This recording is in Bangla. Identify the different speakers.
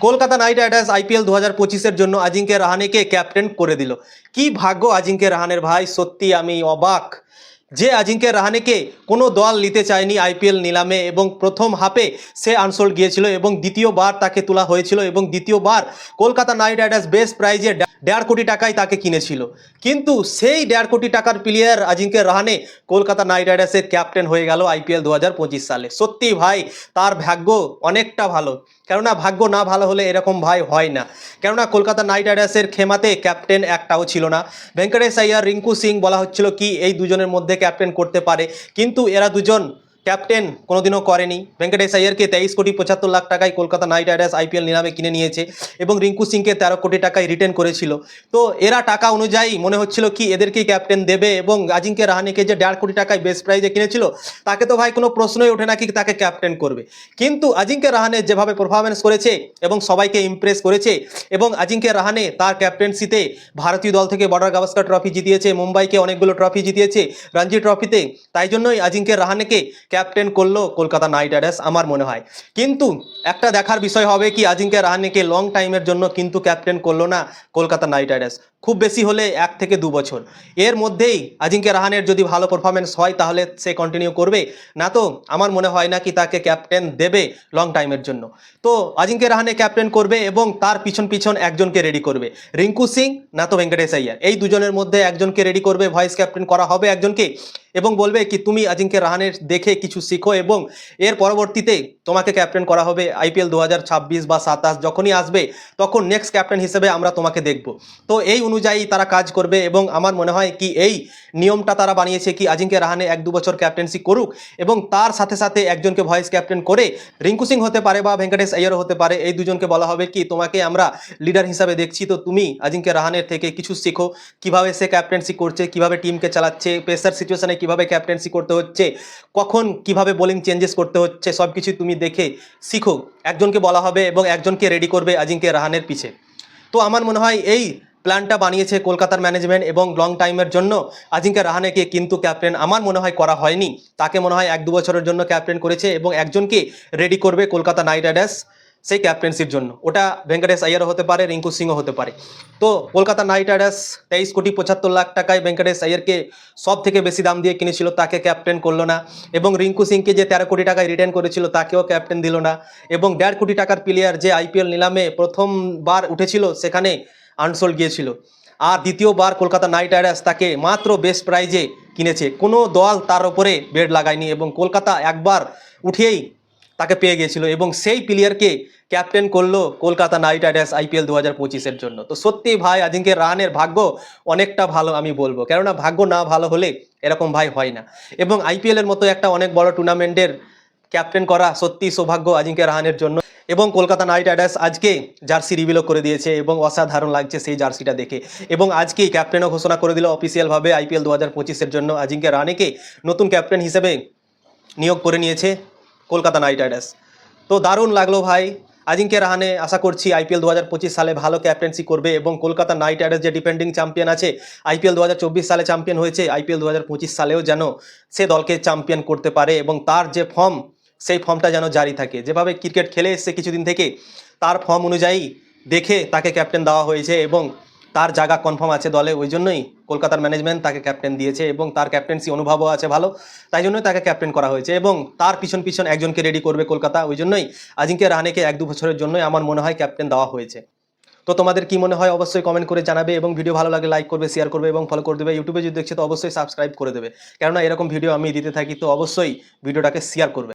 Speaker 1: কলকাতা নাইট রাইডার্স আইপিএল দু হাজার পঁচিশের জন্য আজিঙ্কে রাহানেকে ক্যাপ্টেন করে দিল। কি ভাগ্য আজিঙ্কে রাহানের ভাই? সত্যি আমি অবাক। যে আজিঙ্কে রাহানেকে কোনো দল নিতে চায়নি আইপিএল নিলামে এবং প্রথম হাফে সে আনসোল্ড গিয়েছিল এবং দ্বিতীয়বার তাকে তোলা হয়েছিল এবং দ্বিতীয়বার কলকাতা নাইট রাইডার্স বেস্ট প্রাইজে দেড় কোটি টাকায় তাকে কিনেছিল। কিন্তু সেই দেড় কোটি টাকার প্লেয়ার আজিঙ্কে রাহানে কলকাতা নাইট রাইডার্সের ক্যাপ্টেন হয়ে গেল আইপিএল দু হাজার পঁচিশ সালে। সত্যি ভাই, তার ভাগ্য অনেকটা ভালো। কেননা ভাগ্য না ভালো হলে এরকম ভাই হয় না। কেননা কলকাতা নাইট রাইডার্সের খেমাতে ক্যাপ্টেন একটাও ছিল না। ভেঙ্কটেশ আইয়ার রিঙ্কু সিং বলা হচ্ছিল কি, এই দুজনের মধ্যে ক্যাপ্টেন করতে পারে। কিন্তু এরা দুজন ক্যাপ্টেন কোনোদিনও করেনি। ভেঙ্কটেশ আইয়ারকে তেইশ কোটি পঁচাত্তর লাখ টাকায় কলকাতা নাইট রাইডার্স আইপিএল নিলামে কিনে নিয়েছে এবং রিঙ্কু সিংকে তেরো কোটি টাকায় রিটার্ন করেছিল। তো এরা টাকা অনুযায়ী মনে হচ্ছিল কি এদেরকেই ক্যাপ্টেন দেবে এবং আজিঙ্কে রাহানেকে যে দেড় কোটি টাকায় বেস্ট প্রাইজে কিনেছিল, তাকে তো ভাই কোনো প্রশ্নই ওঠে না কি তাকে ক্যাপ্টেন করবে। কিন্তু আজিঙ্কে রাহানে যেভাবে পারফরমেন্স করেছে এবং সবাইকে ইমপ্রেস করেছে এবং আজিঙ্কে রাহানে তার ক্যাপ্টেন্সিতে ভারতীয় দল থেকে বর্ডার গাভাস্কার ট্রফি জিতিয়েছে, মুম্বাইকে অনেকগুলো ট্রফি জিতিয়েছে, রঞ্জি ট্রফিতে তাই জন্যই আজিঙ্কে রাহানেকে ক্যাপ্টেন করল কলকাতা নাইট রাইডার্স, আমার মনে হয়। কিন্তু একটা দেখার বিষয় হবে কি, আজিঙ্কে রাহানেকে লং টাইমের জন্য কিন্তু ক্যাপ্টেন করল না কলকাতা নাইট রাইডার্স। খুব বেশি হলে এক থেকে দু বছর। এর মধ্যেই আজিঙ্কে রাহানের যদি ভালো পারফরমেন্স হয়, তাহলে সে কন্টিনিউ করবে। না তো, আমার মনে হয় না কি তাকে ক্যাপ্টেন দেবে লং টাইমের জন্য। তো আজিঙ্কে রাহানে ক্যাপ্টেন করবে এবং তার পিছন পিছন একজনকে রেডি করবে। রিঙ্কু সিং, না তো ভেঙ্কটেশ আইয়ার। এই দুজনের মধ্যে একজনকে রেডি করবে ভয়েস ক্যাপ্টেন করা হবে একজনকে। এবং বলবে কি তুমি আজিঙ্কে রাহানের দেখে কিছু শিখো এবং এর পরবর্তীতে তোমাকে ক্যাপ্টেন করা হবে আইপিএল দু হাজার ছাব্বিশ বা সাতাশ, যখনই আসবে, তখন নেক্সট ক্যাপ্টেন হিসেবে আমরা তোমাকে দেখব। তো এই অনুযায়ী তারা কাজ করবে এবং আমার মনে হয় কি এই নিয়মটা তারা বানিয়েছে কি আজিঙ্কে রাহানে এক দু বছর ক্যাপ্টেন্সি করুক এবং তার সাথে সাথে একজনকে ভয়েস ক্যাপ্টেন করে রিঙ্কু সিং হতে পারে বা ভেঙ্কটেশ আইয়ারও হতে পারে, এই দুজনকে বলা হবে কি তোমাকে আমরা লিডার হিসাবে দেখছি। তো তুমি আজিঙ্কে রাহানের থেকে কিছু শেখো, কীভাবে সে ক্যাপ্টেন্সি করছে, কীভাবে টিমকে চালাচ্ছে প্রেসার সিচুয়েশনে কীভাবে ক্যাপ্টেন্সি করতে হচ্ছে, কখন কীভাবে বোলিং চেঞ্জেস করতে হচ্ছে সব কিছু তুমি দেখে শিখো, একজনকে বলা হবে এবং একজনকে রেডি করবে আজিঙ্কে রাহানের পিছে। তো আমার মনে হয় এই প্ল্যানটা বানিয়েছে কলকাতার ম্যানেজমেন্ট এবং লং টাইমের জন্য আজিঙ্কে রাহানেকে কিন্তু ক্যাপ্টেন আমার মনে হয় করা হয়নি। তাকে মনে হয় এক দু বছরের জন্য ক্যাপ্টেন করেছে এবং একজনকে রেডি করবে কলকাতা নাইট রাইডার্স। সেই ক্যাপ্টেন্সির জন্য। ওটা ভেঙ্কটেশ আইয়ারও হতে পারে রিঙ্কু সিংও হতে পারে। তো কলকাতা নাইট রাইডার্স তেইশ কোটি পঁচাত্তর লাখ টাকায় ভেঙ্কটেশ আইয়ারকে সব থেকে বেশি দাম দিয়ে কিনেছিল, তাকে ক্যাপ্টেন করল না। এবং রিঙ্কু সিংকে যে তেরো কোটি টাকায় রিটার্ন করেছিল, তাকেও ক্যাপ্টেন দিল না। এবং দেড় কোটি টাকার প্লেয়ার যে আইপিএল নিলামে প্রথমবার উঠেছিল, সেখানে আনসোল গিয়েছিল। আর দ্বিতীয়বার কলকাতা নাইট রাইডার্স তাকে মাত্র বেস্ট প্রাইজে কিনেছে। কোনো দল তার ওপরে বেড লাগায়নি এবং কলকাতা একবার উঠেই তাকে পেয়ে গিয়েছিল। এবং সেই প্লেয়ারকে ক্যাপ্টেন করল কলকাতা নাইট রাইডার্স আইপিএল দু হাজার পঁচিশের জন্য। তো সত্যি ভাই আজকে রানের ভাগ্য অনেকটা ভালো আমি বলব। কেননা ভাগ্য না ভালো হলে এরকম ভাই হয় না। এবং আইপিএলের মতো একটা অনেক বড় টুর্নামেন্টের ক্যাপ্টেন করা সত্যি সৌভাগ্য আজিঙ্কে রাহানের জন্য। এবং কলকাতা নাইট রাইডার্স আজকে জার্সি রিভিলও করে দিয়েছে এবং অসাধারণ লাগছে সেই জার্সিটা দেখে। এবং আজকেই ক্যাপ্টেনও ঘোষণা করে দিল অফিসিয়ালভাবে আইপিএল দু হাজার পঁচিশের জন্য আজিঙ্কে রানেকে নতুন ক্যাপ্টেন হিসেবে নিয়োগ করে নিয়েছে কলকাতা নাইট রাইডার্স। তো দারুণ লাগল ভাই। আজিঙ্কে রাহানে আশা করছি আইপিএল দু হাজার পঁচিশ সালে ভালো ক্যাপ্টেন্সি করবে এবং কলকাতা নাইট রাইডার্স যে ডিপেন্ডিং চ্যাম্পিয়ন আছে, আইপিএল দু হাজার চব্বিশ সালে চ্যাম্পিয়ন হয়েছে, আইপিএল দু হাজার পঁচিশ সালেও যেন সে দলকে চ্যাম্পিয়ন করতে পারে এবং তার যে ফর্ম, সেই ফর্মটা যেন জারি থাকে। যেভাবে ক্রিকেট খেলে এসছে কিছুদিন থেকে, তার ফর্ম অনুযায়ী দেখে তাকে ক্যাপ্টেন দেওয়া হয়েছে এবং তার জায়গা কনফার্ম আছে দলে, ওই জন্যই কলকাতার ম্যানেজমেন্ট তাকে ক্যাপ্টেন দিয়েছে এবং তার ক্যাপ্টেন্সি অনুভবও আছে ভালো, তাই জন্যই তাকে ক্যাপ্টেন করা হয়েছে এবং তার পিছন পিছন একজনকে রেডি করবে কলকাতা, ওই জন্যই আজিঙ্কে রাহানেকে এক দু বছরের জন্যই আমার মনে হয় ক্যাপ্টেন দেওয়া হয়েছে। তো তোমাদের কি মনে হয় অবশ্যই কমেন্ট করে জানাবে এবং ভিডিও ভালো লাগে লাইক করবে শেয়ার করবে এবং ফলো করে দেবে। ইউটিউবে যদি দেখছে তো অবশ্যই সাবস্ক্রাইব করে দেবে। কেননা এরকম ভিডিও আমি দিতে থাকি, তো অবশ্যই ভিডিওটাকে শেয়ার করবে।